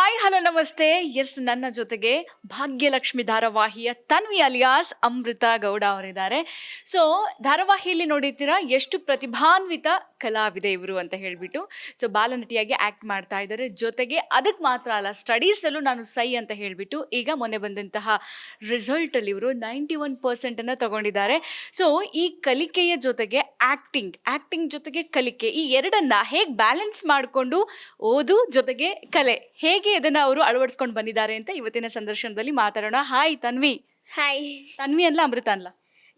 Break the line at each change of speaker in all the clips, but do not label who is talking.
Hi hello, ನಮಸ್ತೆ. Yes, ನನ್ನ ಜೊತೆಗೆ ಭಾಗ್ಯಲಕ್ಷ್ಮಿ ಧಾರಾವಾಹಿಯ ತನ್ವಿ ಅಲಿಯಾಸ್, ಅಮೃತ ಗೌಡ ಅವರಿದ್ದಾರೆ. ಸೊ ಧಾರಾವಾಹಿಯಲ್ಲಿ ನೋಡಿದ್ದೀರಾ ಎಷ್ಟು ಪ್ರತಿಭಾನ್ವಿತ ಕಲಾವಿದೆ ಇವರು ಅಂತ ಹೇಳಿಬಿಟ್ಟು. ಸೊ ಬಾಲನಟಿಯಾಗಿ ಆ್ಯಕ್ಟ್ ಮಾಡ್ತಾ ಇದ್ದಾರೆ. ಜೊತೆಗೆ ಅದಕ್ಕೆ ಮಾತ್ರ ಅಲ್ಲ ಸ್ಟಡೀಸಲ್ಲೂ ನಾನು ಸೈ ಅಂತ ಹೇಳಿಬಿಟ್ಟು ಈಗ ಮೊನ್ನೆ ಬಂದಂತಹ ರಿಸಲ್ಟಲ್ಲಿ ಇವರು ನೈಂಟಿ ಒನ್ ಪರ್ಸೆಂಟನ್ನು ತಗೊಂಡಿದ್ದಾರೆ. ಸೊ ಈ ಕಲಿಕೆಯ ಜೊತೆಗೆ ಆ್ಯಕ್ಟಿಂಗ್ ಆ್ಯಕ್ಟಿಂಗ್ ಜೊತೆಗೆ ಕಲಿಕೆ ಈ ಎರಡನ್ನ ಹೇಗೆ ಬ್ಯಾಲೆನ್ಸ್ ಮಾಡಿಕೊಂಡು ಓದು ಜೊತೆಗೆ ಕಲೆ, ಹೇಗೆ ಇದನ್ನ ಅವರು ಅಳವಡಿಸ್ಕೊಂಡು ಬಂದಿದ್ದಾರೆ ಅಂತ ಇವತ್ತಿನ ಸಂದರ್ಶನದಲ್ಲಿ ಮಾತಾಡೋಣ. ಹಾಯ್ ತನ್ವಿ.
ಹಾಯ್
ತನ್ವಿ ಅಲ್ಲ ಅಮೃತ ಅಲ್ಲ?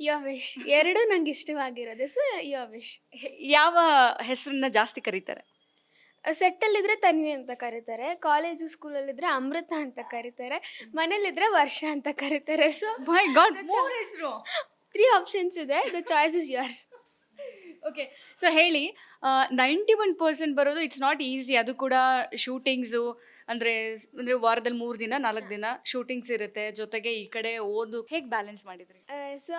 ಯುವರ್ ವಿಶ್ ಎರಡು ನಂಗೆ ಇಷ್ಟವಾಗಿರೋದು ಸೊ ಯುವರ್ ವಿಶ್
ಹೆ- ಯಾವ ಹೆಸರನ್ನ ಜಾಸ್ತಿ ಕರೀತಾರೆ?
ಸೆಟ್ಟಲ್ಲಿದ್ರೆ ತನ್ವಿ ಅಂತ ಕರೀತಾರೆ ಕಾಲೇಜು ಸ್ಕೂಲಲ್ಲಿದ್ರೆ ಅಮೃತ ಅಂತ ಕರೀತಾರೆ ಮನೇಲಿದ್ರೆ ವರ್ಷ ಅಂತ ಕರೀತಾರೆ ಸೊ
ಮೈ ಗಾಡ್ ಹೆಸರು.
ತ್ರೀ ಆಪ್ಷನ್ಸ್ ಇದೆ the choice is yours.
Okay so ಹೇಳಿ ನೈಂಟಿ ಒನ್ ಪರ್ಸೆಂಟ್ ಬರೋದು ಇಟ್ಸ್ ನಾಟ್ ಈಸಿ ಅದು ಕೂಡ ಶೂಟಿಂಗ್ಸು ಅಂದರೆ ಅಂದರೆ ವಾರದಲ್ಲಿ ಮೂರು ದಿನ ನಾಲ್ಕು ದಿನ ಶೂಟಿಂಗ್ಸ್ ಇರುತ್ತೆ. ಜೊತೆಗೆ ಈ ಕಡೆ ಓದು ಹೇಗೆ ಬ್ಯಾಲೆನ್ಸ್ ಮಾಡಿದ್ರಿ?
ಸೊ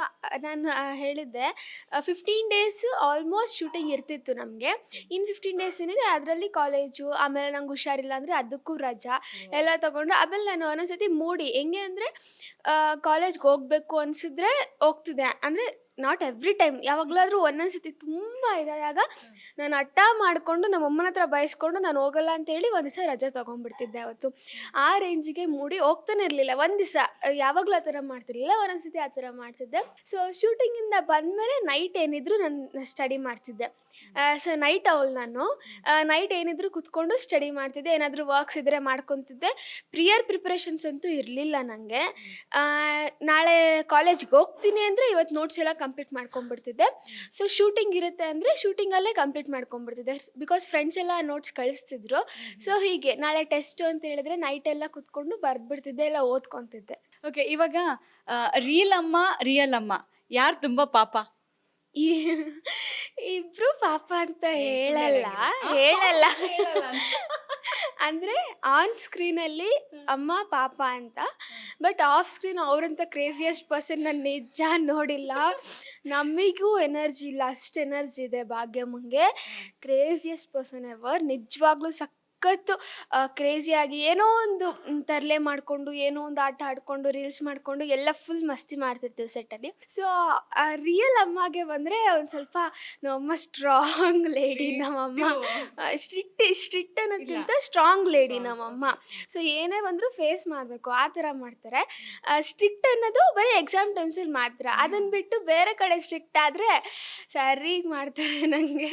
ನಾನು ಹೇಳಿದ್ದೆ ಫಿಫ್ಟೀನ್ ಡೇಸ್ ಆಲ್ಮೋಸ್ಟ್ ಶೂಟಿಂಗ್ ಇರ್ತಿತ್ತು ನಮಗೆ. ಇನ್ನು ಫಿಫ್ಟೀನ್ ಡೇಸ್ ಏನಿದೆ ಅದರಲ್ಲಿ ಕಾಲೇಜು ಆಮೇಲೆ ನಂಗೆ ಹುಷಾರಿಲ್ಲ ಅಂದರೆ ಅದಕ್ಕೂ ರಜಾ. ಎಲ್ಲ ತೊಗೊಂಡು ಆಮೇಲೆ ನಾನು ಒಂದೊಂದ್ಸತಿ ಮೂಡಿ. ಹೆಂಗೆ ಅಂದರೆ ಕಾಲೇಜ್ಗೆ ಹೋಗಬೇಕು ಅನಿಸಿದ್ರೆ ಹೋಗ್ತಿದೆ ಅಂದರೆ ನಾಟ್ ಎವ್ರಿ ಟೈಮ್ ಯಾವಾಗಲಾದರೂ ಒಂದೊಂದ್ಸತಿ ತುಂಬ ಇದಾದಾಗ ನಾನು ಹಠ ಮಾಡಿಕೊಂಡು ನಮ್ಮ ಅಮ್ಮನ ಹತ್ರ ಬಯಸ್ಕೊಂಡು ನಾನು ಹೋಗಲ್ಲ ಅಂತೇಳಿ ಒಂದು ದಿವಸ ರಜೆ ತೊಗೊಂಡ್ಬಿಡ್ತಿದ್ದೆ ಅವತ್ತು. ಆ ರೇಂಜಿಗೆ ಮೂಡಿ ಹೋಗ್ತಾನೆ ಇರಲಿಲ್ಲ. ಒಂದು ದಿವಸ, ಯಾವಾಗಲೂ ಆ ಥರ ಮಾಡ್ತಿರ್ಲಿಲ್ಲ. ಒಂದೊಂದ್ಸತಿ ಆ ಥರ ಮಾಡ್ತಿದ್ದೆ. ಸೊ ಶೂಟಿಂಗಿಂದ ಬಂದಮೇಲೆ ನೈಟ್ ಏನಿದ್ರು ನಾನು ಸ್ಟಡಿ ಮಾಡ್ತಿದ್ದೆ. ಸೊ ನೈಟ್ ಅವಳು ನಾನು. ನೈಟ್ ಏನಿದ್ರು ಕುತ್ಕೊಂಡು ಸ್ಟಡಿ ಮಾಡ್ತಿದ್ದೆ. ಏನಾದರೂ ವರ್ಕ್ಸ್ ಇದ್ದರೆ ಮಾಡ್ಕೊತಿದ್ದೆ. ಪ್ರಿಯರ್ ಪ್ರಿಪ್ರೇಷನ್ಸ್ ಅಂತೂ ಇರಲಿಲ್ಲ ನನಗೆ ನಾಳೆ ಕಾಲೇಜ್ಗೆ ಹೋಗ್ತೀನಿ ಅಂದರೆ ಇವತ್ತು ನೋಟ್ಸ್ ಎಲ್ಲ ಕಂಪ್ಲೀಟ್ ಮಾಡ್ಕೊಂಡ್ಬಿಡ್ತಿದ್ದೆ. ಸೊ ಶೂಟಿಂಗ್ ಇರುತ್ತೆ ಅಂದರೆ ಶೂಟಿಂಗಲ್ಲೇ ಕಂಪ್ಲೀಟ್ ಮಾಡ್ಕೊಂಡ್ಬಿಡ್ತಿದ್ದೆ. ಬಿಕಾಸ್ ಫ್ರೆಂಡ್ಸ್ ಎಲ್ಲ ನೋಟ್ಸ್ ಕಳಿಸ್ತಿದ್ರು. ಸೊ ಹೀಗೆ ನಾಳೆ ಟೆಸ್ಟ್ ಅಂತ ಹೇಳಿದ್ರೆ ನೈಟ್ ಎಲ್ಲ ಕುತ್ಕೊಂಡು ಬರ್ದ್ಬಿಡ್ತಿದ್ದೆ ಎಲ್ಲ ಓದ್ಕೊತಿದ್ದೆ.
ಓಕೆ ಇವಾಗ ರೀಲ್ ಅಮ್ಮ ರಿಯಲ್ ಅಮ್ಮ. ಯಾರು ತುಂಬ ಪಾಪ?
ಈ ಇಬ್ರು ಪಾಪ ಅಂತ ಹೇಳಲ್ಲ ಹೇಳಲ್ಲ. ಅಂದರೆ ಆನ್ ಸ್ಕ್ರೀನಲ್ಲಿ ಅಮ್ಮ ಪಾಪ ಅಂತ. ಬಟ್ ಆಫ್ ಸ್ಕ್ರೀನ್ ಅವರಂತ ಕ್ರೇಜಿಯಸ್ಟ್ ಪರ್ಸನ್ ನಾನು ನಿಜ ನೋಡಿಲ್ಲ. ನಮಗೂ ಎನರ್ಜಿ ಇಲ್ಲ ಅಷ್ಟು ಎನರ್ಜಿ ಇದೆ ಭಾಗ್ಯಮ್ಮಂಗೆ ಕ್ರೇಜಿಯಸ್ಟ್ ಪರ್ಸನ್ ಎವರ್ ನಿಜವಾಗ್ಲೂ ಸಖತ್ತು ಕ್ರೇಜಿಯಾಗಿ ಏನೋ ಒಂದು ತರಲೆ ಮಾಡಿಕೊಂಡು ಏನೋ ಒಂದು ಆಟ ಆಡಿಕೊಂಡು ರೀಲ್ಸ್ ಮಾಡಿಕೊಂಡು ಎಲ್ಲ ಫುಲ್ ಮಸ್ತಿ ಮಾಡ್ತಿರ್ತೀವಿ ಸೆಟ್ಟಲ್ಲಿ ಸೊ ರಿಯಲ್ ಅಮ್ಮಗೆ ಬಂದರೆ ಒಂದು ಸ್ವಲ್ಪ ನಮ್ಮಮ್ಮ ಸ್ಟ್ರಾಂಗ್ ಲೇಡಿ ನಮ್ಮಮ್ಮ ಸ್ಟ್ರಿಕ್ಟ್ ಸ್ಟ್ರಿಕ್ಟ್ ಅನ್ನೋದಕ್ಕಿಂತ ಸ್ಟ್ರಾಂಗ್ ಲೇಡಿ ನಮ್ಮಮ್ಮ ಸೊ ಏನೇ ಬಂದರೂ ಫೇಸ್ ಮಾಡಬೇಕು ಆ ಥರ ಮಾಡ್ತಾರೆ. ಸ್ಟ್ರಿಕ್ಟ್ ಅನ್ನೋದು ಬರೀ ಎಕ್ಸಾಮ್ ಟೈಮ್ಸಲ್ಲಿ ಮಾತ್ರ. ಅದನ್ನು ಬಿಟ್ಟು ಬೇರೆ ಕಡೆ ಸ್ಟ್ರಿಕ್ಟ್ ಆದರೆ ಸರಿಗೆ ಮಾಡ್ತಾರೆ ನನಗೆ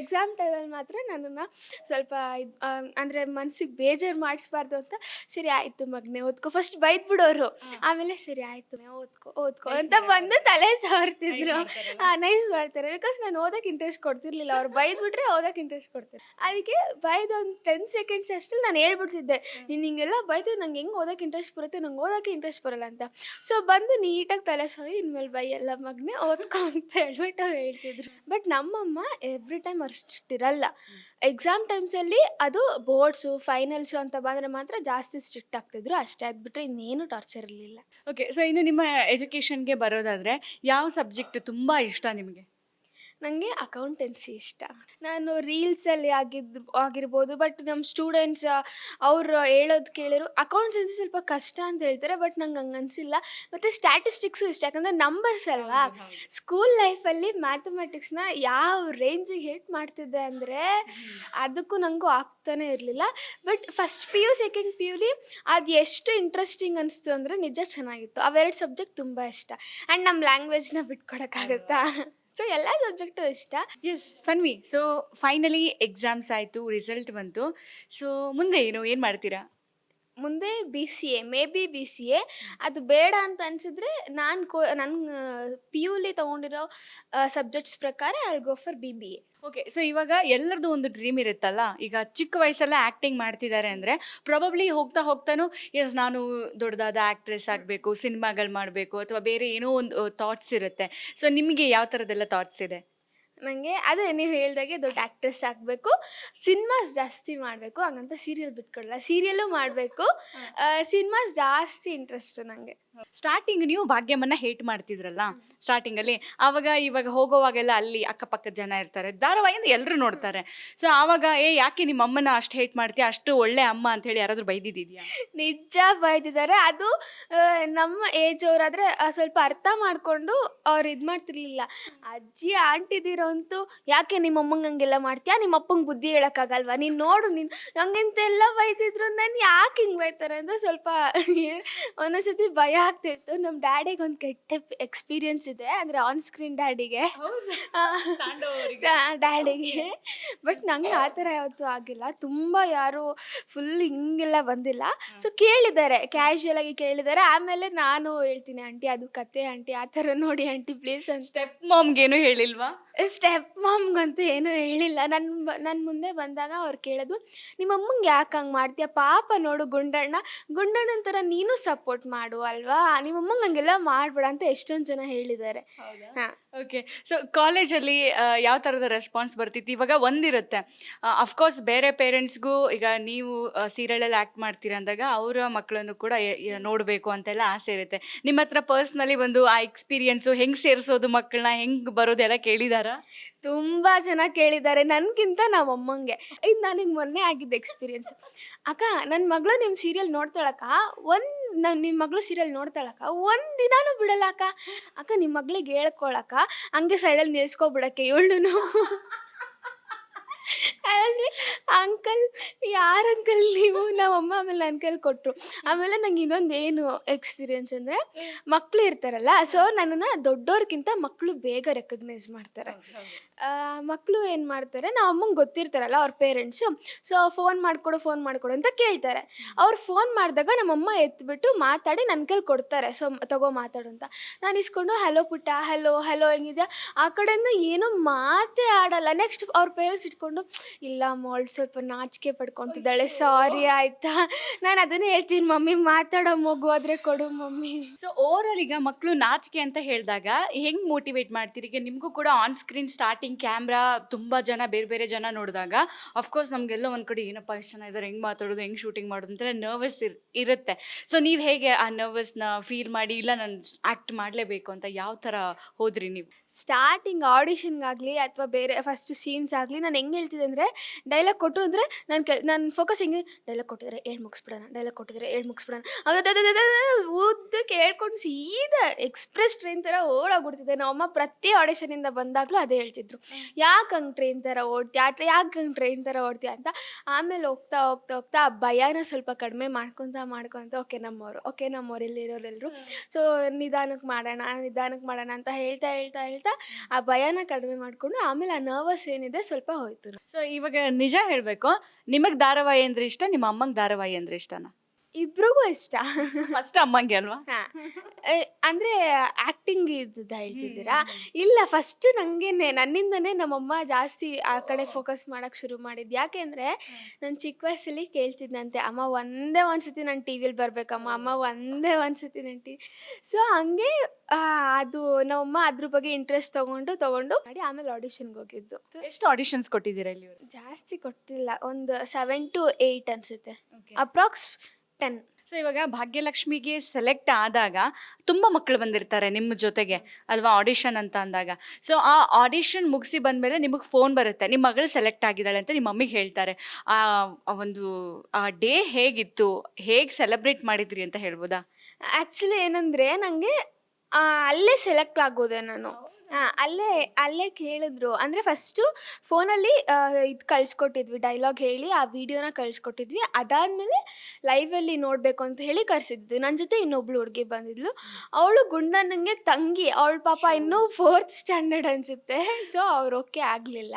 ಎಕ್ಸಾಮ್ ಟೈಮಲ್ಲಿ ಮಾತ್ರ ನನ್ನನ್ನು ಸ್ವಲ್ಪ ಇದು ಅಂದರೆ ಮನ್ಸಿಗೆ ಬೇಜಾರು ಮಾಡಿಸ್ಬಾರ್ದು ಅಂತ ಸರಿ ಆಯಿತು ಮಗ್ನೆ ಓದ್ಕೊ. ಫಸ್ಟ್ ಬೈದು ಬಿಡೋರು ಆಮೇಲೆ ಸರಿ ಆಯಿತು ಓದ್ಕೊ ಓದ್ಕೊ ಅಂತ ಬಂದು ತಲೆ ಸಾರ್ತಿದ್ರು. ನೈಸ್ ಮಾಡ್ತಾರೆ. ಬಿಕಾಸ್ ನಾನು ಓದಕ್ಕೆ ಇಂಟ್ರೆಸ್ಟ್ ಕೊಡ್ತಿರ್ಲಿಲ್ಲ. ಅವ್ರು ಬೈದ್ ಬಿಟ್ರೆ ಓದಕ್ಕೆ ಇಂಟ್ರೆಸ್ಟ್ ಕೊಡ್ತಾರೆ. ಅದಕ್ಕೆ ಬೈದ್ ಒಂದು ಟೆನ್ ಸೆಕೆಂಡ್ಸ್ ಅಷ್ಟೇ ನಾನು ಹೇಳ್ಬಿಡ್ತಿದ್ದೆ. ನೀನು ಹಿಂಗೆಲ್ಲ ಬೈದ್ರೆ ನಂಗೆ ಹೆಂಗೆ ಓದಕ್ಕೆ ಇಂಟ್ರೆಸ್ಟ್ ಬರುತ್ತೆ? ನಂಗೆ ಓದಕ್ಕೆ ಇಂಟ್ರೆಸ್ಟ್ ಬರಲ್ಲ ಅಂತ. ಸೊ ಬಂದು ನೀಟಾಗಿ ತಲೆ ಸಾರಿ ಇನ್ಮೇಲೆ ಬೈ ಎಲ್ಲ ಮಗನೆ ಓದ್ಕೊ ಅಂತ ಹೇಳ್ಬಿಟ್ಟು ಹೇಳ್ತಿದ್ರು. ಬಟ್ ನಮ್ಮಮ್ಮ ಎವ್ರಿ ಟೈಮ್ ಇರಲ್ಲ. ಎಕ್ಸಾಮ್ ಟೈಮ್ಸಲ್ಲಿ ಅದು ಬೋರ್ಡ್ಸು ಫೈನಲ್ಸು ಅಂತ ಬಂದರೆ ಮಾತ್ರ ಜಾಸ್ತಿ ಸ್ಟ್ರಿಕ್ಟ್ ಆಗ್ತಿದ್ರು ಅಷ್ಟೇ. ಅದ್ಬಿಟ್ರೆ ಇನ್ನೇನು ಟಾರ್ಚರ್ ಇರಲಿಲ್ಲ.
ಓಕೆ ಸೊ ಇನ್ನು ನಿಮ್ಮ ಎಜುಕೇಷನ್ಗೆ ಬರೋದಾದರೆ ಯಾವ ಸಬ್ಜೆಕ್ಟ್ ತುಂಬ ಇಷ್ಟ ನಿಮಗೆ?
ನನಗೆ ಅಕೌಂಟೆನ್ಸಿ ಇಷ್ಟ. ನಾನು ರೀಲ್ಸಲ್ಲಿ ಆಗಿದ್ದು ಆಗಿರ್ಬೋದು ಬಟ್ ನಮ್ಮ ಸ್ಟೂಡೆಂಟ್ಸ್ ಅವರು ಹೇಳೋದು ಕೇಳಿರು ಅಕೌಂಟೆನ್ಸಿ ಸ್ವಲ್ಪ ಕಷ್ಟ ಅಂತ ಹೇಳ್ತಾರೆ ಬಟ್ ನಂಗೆ ಹಂಗೆ ಅನಿಸಿಲ್ಲ ಮತ್ತು ಸ್ಟ್ಯಾಟಿಸ್ಟಿಕ್ಸು ಇಷ್ಟ ಯಾಕಂದರೆ ನಂಬರ್ಸ್ ಅಲ್ವಾ? ಸ್ಕೂಲ್ ಲೈಫಲ್ಲಿ ಮ್ಯಾಥಮೆಟಿಕ್ಸ್ನ ಯಾವ ರೇಂಜಿಗೆ ಹೇಟ್ ಮಾಡ್ತಿದ್ದೆ ಅಂದರೆ ಅದಕ್ಕೂ ನನಗೂ ಆಗ್ತಾನೆ ಇರಲಿಲ್ಲ. But first P U second P ಯುಲಿ ಅದು ಎಷ್ಟು ಇಂಟ್ರೆಸ್ಟಿಂಗ್ ಅನಿಸ್ತು ಅಂದರೆ ನಿಜ ಚೆನ್ನಾಗಿತ್ತು. ಅವೆರಡು ಸಬ್ಜೆಕ್ಟ್ ತುಂಬ ಇಷ್ಟ. ಆ್ಯಂಡ್ ನಮ್ಮ ಲ್ಯಾಂಗ್ವೇಜ್ನ ಬಿಟ್ಕೊಡೋಕ್ಕಾಗತ್ತಾ? ಸೊ ಎಲ್ಲ ಸಬ್ಜೆಕ್ಟು ಇಷ್ಟ.
Yes Tanvi so finally exams ಆಯಿತು ರಿಸಲ್ಟ್ ಬಂತು. ಸೊ ಮುಂದೆ ಏನು ಏನು ಮಾಡ್ತೀರಾ?
ಮುಂದೆ B C A maybe B C A ಅದು ಬೇಡ ಅಂತ ಅನಿಸಿದ್ರೆ ನಾನು ಕೋ ನನ್ನ ಪಿ ಯುಲಿ ತೊಗೊಂಡಿರೋ ಸಬ್ಜೆಕ್ಟ್ಸ್ ಪ್ರಕಾರ I go for B B A
okay so ಇವಾಗ ಎಲ್ಲರದ್ದು ಒಂದು ಡ್ರೀಮ್ ಇರುತ್ತಲ್ಲ? ಈಗ ಚಿಕ್ಕ ವಯಸ್ಸಲ್ಲೇ ಆ್ಯಕ್ಟಿಂಗ್ ಮಾಡ್ತಿದ್ದಾರೆ ಅಂದರೆ ಪ್ರಾಬಬ್ಲಿ ಹೋಗ್ತಾ ಹೋಗ್ತಾನು ಎಸ್ ನಾನು ದೊಡ್ಡದಾದ ಆ್ಯಕ್ಟ್ರೆಸ್ ಆಗಬೇಕು ಸಿನಿಮಾಗಳು ಮಾಡಬೇಕು, ಅಥವಾ ಬೇರೆ ಏನೋ ಒಂದು ಥಾಟ್ಸ್ ಇರುತ್ತೆ. ಸೊ ನಿಮಗೆ ಯಾವ ಥರದ್ದೆಲ್ಲ ಥಾಟ್ಸ್ ಇದೆ?
ನನಗೆ ಅದೇ ನೀವು ಹೇಳ್ದಾಗೆ ದೊಡ್ಡ ಆ್ಯಕ್ಟ್ರೆಸ್ ಆಗಬೇಕು ಸಿನಿಮಾಸ್ ಜಾಸ್ತಿ ಮಾಡಬೇಕು ಹಂಗಂತ ಸೀರಿಯಲ್ ಬಿಟ್ಕೊಡಲ್ಲ ಸೀರಿಯಲ್ಲೂ ಮಾಡಬೇಕು. ಸಿನಿಮಾಸ್ ಜಾಸ್ತಿ ಇಂಟ್ರೆಸ್ಟ್ ನನಗೆ
ಸ್ಟಾರ್ಟಿಂಗ್ ನೀವು ಭಾಗ್ಯಮ್ಮನ್ನ ಹೇಟ್ ಮಾಡ್ತಿದ್ರಲ್ಲ ಸ್ಟಾರ್ಟಿಂಗ್ ಅಲ್ಲಿ. ಅವಾಗ ಇವಾಗ ಹೋಗೋವಾಗೆಲ್ಲ ಅಲ್ಲಿ ಅಕ್ಕಪಕ್ಕದ ಜನ ಇರ್ತಾರೆ. ಧಾರಾವಾಹಿಯಿಂದ ಎಲ್ಲರೂ ನೋಡ್ತಾರೆ. ಸೊ ಆವಾಗ ಏ ಯಾಕೆ ನಿಮ್ಮ ಅಮ್ಮನ ಅಷ್ಟು ಹೇಟ್ ಮಾಡ್ತೀಯ? ಅಷ್ಟು ಒಳ್ಳೆ ಅಮ್ಮ ಅಂತ ಹೇಳಿ ಯಾರಾದ್ರೂ ಬೈದಿದ್ಯಾ
ನಿಜ ಬೈದಿದ್ದಾರೆ. ಅದು ಆ, ನಮ್ಮ ಏಜ್ ಅವರಾದ್ರೆ ಸ್ವಲ್ಪ ಅರ್ಥ ಮಾಡಿಕೊಂಡು ಅವ್ರು ಇದು ಮಾಡ್ತಿರ್ಲಿಲ್ಲ. ಅಜ್ಜಿ ಆಂಟಿದಿರೋಂತೂ ಯಾಕೆ ನಿಮ್ಮ ಅಮ್ಮಂಗೆ ಹಂಗೆಲ್ಲ ಮಾಡ್ತೀಯಾ? ನಿಮ್ಮ ಅಪ್ಪಂಗೆ ಬುದ್ಧಿ ಹೇಳೋಕ್ಕಾಗಲ್ವಾ? ನೀನು ನೋಡು ನೀನು ಹಂಗೆಂತೆಲ್ಲ ಬೈತಿದ್ರು ನಾನು ಯಾಕೆ ಹಿಂಗೆ ಬೈತಾರೆ? ಅಂತ ಸ್ವಲ್ಪ ಒಂದೊಂದ್ಸತಿ ಭಯ ಆಗ್ತಿತ್ತು. ನಮ್ಮ ಡ್ಯಾಡಿಗೆ ಒಂದು ಕೆಟ್ಟ ಎಕ್ಸ್ಪೀರಿಯನ್ಸ್ ಇದೆ. ಅಂದರೆ ಆನ್ ಸ್ಕ್ರೀನ್ ಡ್ಯಾಡಿಗೆ. ಡ್ಯಾಡಿಗೆ. ಬಟ್ ನಂಗೆ ಆ ಥರ ಯಾವತ್ತೂ ಆಗಿಲ್ಲ. ತುಂಬ ಯಾರು ಫುಲ್ ಹಿಂಗೆಲ್ಲ ಬಂದಿಲ್ಲ. ಸೊ ಕೇಳಿದ್ದಾರೆ. ಕ್ಯಾಶುಯಲ್ ಆಗಿ ಕೇಳಿದ್ದಾರೆ. ಆಮೇಲೆ ನಾನು ಹೇಳ್ತೀನಿ ಆಂಟಿ ಅದು ಕತೆ ಆಂಟಿ ಆ ಥರ ನೋಡಿ ಆಂಟಿ ಪ್ಲೀಸ್ ಅಂತ.
ಸ್ಟೆಪ್ ಮಾಮ್ಗೇನು ಹೇಳಿಲ್ವಾ?
ಸ್ಟೆಪ್ ಮಾಮ್ಗಂತೂ ಏನೂ ಹೇಳಿಲ್ಲ. ನನ್ನ ನನ್ನ ಮುಂದೆ ಬಂದಾಗ ಅವ್ರು ಕೇಳೋದು ನಿಮ್ಮ ಅಮ್ಮಂಗೆ ಯಾಕೆ ಹಂಗೆ ಮಾಡ್ತೀಯ? ಪಾಪ ನೋಡು ಗುಂಡಣ್ಣ ಗುಂಡಣ್ಣನ ಥರ ನೀನು ಸಪೋರ್ಟ್ ಮಾಡು ಅಲ್ವಾ? ನಿಮ್ಮ ಅಮ್ಮಂಗೆ ಹಂಗೆಲ್ಲ ಮಾಡಬೇಡ ಅಂತ ಎಷ್ಟೊಂದು ಜನ ಹೇಳಿದ್ದಾರೆ. ಹಾಂ.
ಓಕೆ ಸೊ ಕಾಲೇಜಲ್ಲಿ ಯಾವ ಥರದ ರೆಸ್ಪಾನ್ಸ್ ಬರ್ತಿತ್ತು? ಇವಾಗ ಒಂದಿರುತ್ತೆ. ಅಫ್ಕೋರ್ಸ್ ಬೇರೆ ಪೇರೆಂಟ್ಸ್ಗೂ ಈಗ ನೀವು ಸೀರಿಯಲಲ್ಲಿ ಆ್ಯಕ್ಟ್ ಮಾಡ್ತೀರ ಅಂದಾಗ ಅವರ ಮಕ್ಕಳನ್ನು ಕೂಡ ನೋಡಬೇಕು ಅಂತೆಲ್ಲ ಆಸೆ ಇರುತ್ತೆ. ನಿಮ್ಮ ಹತ್ರ ಪರ್ಸ್ನಲಿ ಒಂದು ಆ ಎಕ್ಸ್ಪೀರಿಯನ್ಸು ಹೆಂಗೆ ಸೇರಿಸೋದು ಮಕ್ಕಳನ್ನ ಹೆಂಗೆ ಬರೋದೆಲ್ಲ ಕೇಳಿದಾರಾ?
ತುಂಬ ಜನ ಕೇಳಿದ್ದಾರೆ. ನನ್ಗಿಂತ ನಮ್ಮ ಅಮ್ಮಂಗೆ. ಇದು ನನಗೆ ಮೊನ್ನೆ ಆಗಿದ್ದ ಎಕ್ಸ್ಪೀರಿಯನ್ಸ್ ಅಕ್ಕ ನನ್ನ ಮಗಳು ನಿಮ್ಮ ಸೀರಿಯಲ್ ನೋಡ್ತಾಳಕ್ಕ? ಒಂದು ನಾನು ನಿಮ್ಮ ಮಗಳು ಸೀರಿಯಲ್ ನೋಡ್ತಾಳಕ್ಕ? ಒಂದು ದಿನಾನು ಬಿಡಲ್ಲ ಅಕ್ಕ. ಅಕ್ಕ ನಿಮ್ಮ ಮಗಳಿಗೆ ಹೇಳ್ಕೊಳಕ್ಕ? ಹಂಗೆ ಸೈಡಲ್ಲಿ ನಿಲ್ಸ್ಕೊಬಿಡಕ್ಕೆ ಇವಳು ಅಂಕಲ್ ಯಾರ ಅಂಕಲ್ ನೀವು? ನಮ್ಮ ಅಮ್ಮ ಆಮೇಲೆ ನನ್ನ ಕೈಲಿ ಕೊಟ್ಟರು ಆಮೇಲೆ ನಂಗೆ ಇನ್ನೊಂದು ಏನು ಎಕ್ಸ್ಪೀರಿಯನ್ಸ್ ಅಂದರೆ ಮಕ್ಕಳು ಇರ್ತಾರಲ್ಲ ಸೊ ನನ್ನನ್ನು ದೊಡ್ಡೋರ್ಗಿಂತ ಮಕ್ಕಳು ಬೇಗ ರೆಕಗ್ನೈಸ್ ಮಾಡ್ತಾರೆ. ಮಕ್ಕಳು ಏನು ಮಾಡ್ತಾರೆ ನಾವು ಅಮ್ಮಂಗೆ ಗೊತ್ತಿರ್ತಾರಲ್ಲ ಅವ್ರ ಪೇರೆಂಟ್ಸು ಸೊ ಫೋನ್ ಮಾಡಿಕೊಡು ಫೋನ್ ಮಾಡಿಕೊಡು ಅಂತ ಕೇಳ್ತಾರೆ. ಅವ್ರು ಫೋನ್ ಮಾಡಿದಾಗ ನಮ್ಮಮ್ಮ ಎತ್ಬಿಟ್ಟು ಮಾತಾಡಿ ನನ್ನ ಕೈಲಿ ಕೊಡ್ತಾರೆ ಸೊ ತಗೋ ಮಾತಾಡು ಅಂತ. ನಾನು ಇಸ್ಕೊಂಡು ಹಲೋ ಪುಟ್ಟ ಹಲೋ ಹಲೋ ಹೆಂಗಿದ್ಯಾ? ಆ ಕಡೆಯಿಂದ ಏನೋ ಮಾತೇ ಆಡಲ್ಲ. ನೆಕ್ಸ್ಟ್ ಅವ್ರ ಪೇರೆಂಟ್ಸ್ ಇಟ್ಕೊಂಡು ಇಲ್ಲ ಮಾಲ್ಡ್ ಸ್ವಲ್ಪ ನಾಚಿಕೆ ಪಡ್ಕೊತಿದ್ದಾಳೆ ಸಾರಿ ಆಯ್ತಾ? ನಾನು ಅದನ್ನೇ ಹೇಳ್ತೀನಿ ಮಮ್ಮಿ ಮಾತಾಡೋ ಮಗು ಆದರೆ ಕೊಡು ಮಮ್ಮಿ.
ಸೊ ಓವರಾಲ್ ಈಗ ಮಕ್ಕಳು ನಾಚಿಕೆ ಅಂತ ಹೇಳಿದಾಗ ಹೆಂಗ್ ಮೋಟಿವೇಟ್ ಮಾಡ್ತೀರಿ? ಈಗ ನಿಮಗೂ ಕೂಡ ಆನ್ ಸ್ಕ್ರೀನ್ ಸ್ಟಾರ್ಟಿಂಗ್ ಕ್ಯಾಮ್ರಾ ತುಂಬಾ ಜನ ಬೇರೆ ಬೇರೆ ಜನ ನೋಡಿದಾಗ ಅಫ್ಕೋರ್ಸ್ ನಮಗೆಲ್ಲ ಒಂದ್ ಕಡೆ ಏನಪ್ಪ ಇಷ್ಟ ಜನ ಇದ್ದಾರೆ ಹೆಂಗ್ ಮಾತಾಡೋದು ಹೆಂಗ್ ಶೂಟಿಂಗ್ ಮಾಡೋದು ಅಂತ ನರ್ವಸ್ ಇರುತ್ತೆ. ಸೊ ನೀವು ಹೇಗೆ ಆ ನರ್ವಸ್ನ ಫೀಲ್ ಮಾಡಿ ಇಲ್ಲ ನಾನು ಆಕ್ಟ್ ಮಾಡಲೇಬೇಕು ಅಂತ ಯಾವ ಥರ ಹೋದ್ರಿ ನೀವು?
ಸ್ಟಾರ್ಟಿಂಗ್ ಆಡಿಷನ್ಗಾಗಲಿ ಅಥವಾ ಬೇರೆ ಫಸ್ಟ್ ಸೀನ್ಸ್ ಆಗಲಿ ನಾನು ಹೆಂಗೆ ಹೇಳ್ತಿದ್ದೆ ಅಂದರೆ ಡೈಲಾಗ್ ಕೊಟ್ಟರು ಅಂದರೆ ನಾನು ಕೆ ನನ್ನ ಫೋಕಸ್ ಹಿಂಗೆ ಡೈಲಾಗ್ ಕೊಟ್ಟಿದ್ರೆ ಹೇಳಿ ಮುಗಿಸ್ಬಿಡೋಣ ಡೈಲಾಗ್ ಕೊಟ್ಟಿದ್ರೆ ಹೇಳಿ ಮುಗಿಸ್ಬಿಡೋಣ. ಉದ್ದಕ್ಕೆ ಹೇಳ್ಕೊಂಡು ಸೀದಾ ಎಕ್ಸ್ಪ್ರೆಸ್ ಟ್ರೈನ್ ಥರ ಓಡಾಗ್ಬಿಡ್ತಿದ್ದೆ ನಮ್ಮಮ್ಮ ಪ್ರತಿ ಆಡಿಷನಿಂದ ಬಂದಾಗಲೂ ಅದೇ ಹೇಳ್ತಿದ್ರು. ಯಾಕೆ ಹಂಗೆ ಟ್ರೈನ್ ಥರ ಓಡ್ತೀಯ ಯಾಕೆ ಹಂಗೆ ಟ್ರೈನ್ ಥರ ಓಡ್ತೀಯ ಅಂತ ಆಮೇಲೆ ಹೋಗ್ತಾ ಹೋಗ್ತಾ ಹೋಗ್ತಾ ಆ ಭಯನ ಸ್ವಲ್ಪ ಕಡಿಮೆ ಮಾಡ್ಕೊತ ಮಾಡ್ಕೊತ ಓಕೆ ನಮ್ಮವರು ಓಕೆ ನಮ್ಮವ್ರು ಇಲ್ಲಿರೋರೆಲ್ಲರೂ ಸೊ ನಿಧಾನಕ್ಕೆ ಮಾಡೋಣ ನಿಧಾನಕ್ಕೆ ಮಾಡೋಣ ಅಂತ ಹೇಳ್ತಾ ಹೇಳ್ತಾ ಹೇಳ್ತಾ ಆ ಭಯನ ಕಡಿಮೆ ಮಾಡಿಕೊಂಡು ಆಮೇಲೆ ಆ ನರ್ವಸ್ ಏನಿದೆ ಸ್ವಲ್ಪ ಹೋಯ್ತು.
ಸೊ ಇವಾಗ ನಿಜ ಹೇಳಬೇಕು ನಿಮಗೆ ಧಾರಾವಾಹಿ ಅಂದ್ರೆ ಇಷ್ಟ ನಿಮ್ಮ ಅಮ್ಮಂಗೆ ಧಾರಾವಾಹಿ ಅಂದ್ರೆ ಇಷ್ಟನಾ?
ಇಬ್ರಿಗೂ ಇಷ್ಟ.
ಫಸ್ಟ್ ಅಮ್ಮಂಗೆ ಅಲ್ವಾ?
ಹಾ. ಏ, ಅಂದ್ರೆ ಆಕ್ಟಿಂಗ್ ಇದ್ದ ಹೇಳ್ತಿದ್ದೀರಾ? ಇಲ್ಲ ಫಸ್ಟ್ ನಂಗೇನೆ ನನ್ನಿಂದನೇ ನಮ್ಮಮ್ಮ ಜಾಸ್ತಿ ಆ ಕಡೆ ಫೋಕಸ್ ಮಾಡಕ್ ಶುರು ಮಾಡಿದ್. ಯಾಕೆಂದ್ರೆ ನಾನು ಚಿಕ್ಕ ವಯಸ್ಸಲ್ಲಿ ಕೇಳ್ತಿದ್ದಂತೆ. ಅಮ್ಮ ಒಂದೇ ಒಂದ್ಸತಿ ನಾನು ಟಿ ವಿಲಿ ಬರ್ಬೇಕಮ್ಮ ಅಮ್ಮ ಒಂದೇ ಒಂದ್ಸತಿ ನಾನು ಟಿ ಸೊ ಹಂಗೆ ಆ, ಅದು ನಮ್ಮಮ್ಮ ಅದ್ರ ಬಗ್ಗೆ ಇಂಟ್ರೆಸ್ಟ್ ತಗೊಂಡು ತಗೊಂಡು ಮಾಡಿ ಆಮೇಲೆ ಆಡಿಷನ್ಗೆ ಹೋಗಿದ್ದು.
ಎಷ್ಟು ಆಡಿಷನ್ಸ್ ಕೊಟ್ಟಿದ್ದೀರಾ ಇಲ್ಲಿ?
ಜಾಸ್ತಿ ಕೊಟ್ಟಿಲ್ಲ ಒಂದು ಸೆವೆನ್ ಟು ಏಯ್ಟ್ ಅನ್ಸುತ್ತೆ. ಅಪ್ರಾಕ್ಸ್ ಟೆನ್
ಸೊ ಇವಾಗ ಭಾಗ್ಯಲಕ್ಷ್ಮಿಗೆ ಸೆಲೆಕ್ಟ್ ಆದಾಗ ತುಂಬ ಮಕ್ಕಳು ಬಂದಿರ್ತಾರೆ ನಿಮ್ಮ ಜೊತೆಗೆ ಅಲ್ವಾ ಆಡಿಷನ್ ಅಂತ ಅಂದಾಗ. ಸೊ ಆ ಆಡಿಷನ್ ಮುಗಿಸಿ ಬಂದಮೇಲೆ ನಿಮಗೆ ಫೋನ್ ಬರುತ್ತೆ. ನಿಮ್ಮ ಮಗಳು ಸೆಲೆಕ್ಟ್ ಆಗಿದ್ದಾಳೆ ಅಂತ ನಿಮ್ಮ ಮಮ್ಮಿಗೆ ಹೇಳ್ತಾರೆ. ಆ ಒಂದು ಆ ಡೇ ಹೇಗಿತ್ತು? ಹೇಗೆ ಸೆಲೆಬ್ರೇಟ್ ಮಾಡಿದ್ರಿ ಅಂತ ಹೇಳ್ಬೋದಾ?
ಆ್ಯಕ್ಚುಲಿ ಏನಂದರೆ ನನಗೆ ಅಲ್ಲೇ ಸೆಲೆಕ್ಟ್ ಆಗೋದೆ ನಾನು. ಆ, ಅಲ್ಲೇ ಅಲ್ಲೇ ಕೇಳಿದ್ರು. ಅಂದರೆ ಫಸ್ಟು ಫೋನಲ್ಲಿ ಇದು ಕಳಿಸ್ಕೊಟ್ಟಿದ್ವಿ ಡೈಲಾಗ್ ಹೇಳಿ ಆ ವಿಡಿಯೋನ ಕಳಿಸ್ಕೊಟ್ಟಿದ್ವಿ. ಅದಾದಮೇಲೆ ಲೈವಲ್ಲಿ ನೋಡಬೇಕು ಅಂತ ಹೇಳಿ ಕರೆಸಿದ್ವಿ ನನ್ನ ಜೊತೆ ಇನ್ನೊಬ್ಳು ಹುಡುಗಿ ಬಂದಿದ್ಲು. ಅವಳು ಗುಂಡನಿಗೆ ತಂಗಿ. ಅವಳ ಪಾಪ ಇನ್ನೂ ಫೋರ್ತ್ ಸ್ಟ್ಯಾಂಡರ್ಡ್ ಅನಿಸುತ್ತೆ. ಸೊ ಅವ್ರು ಓಕೆ ಆಗಲಿಲ್ಲ.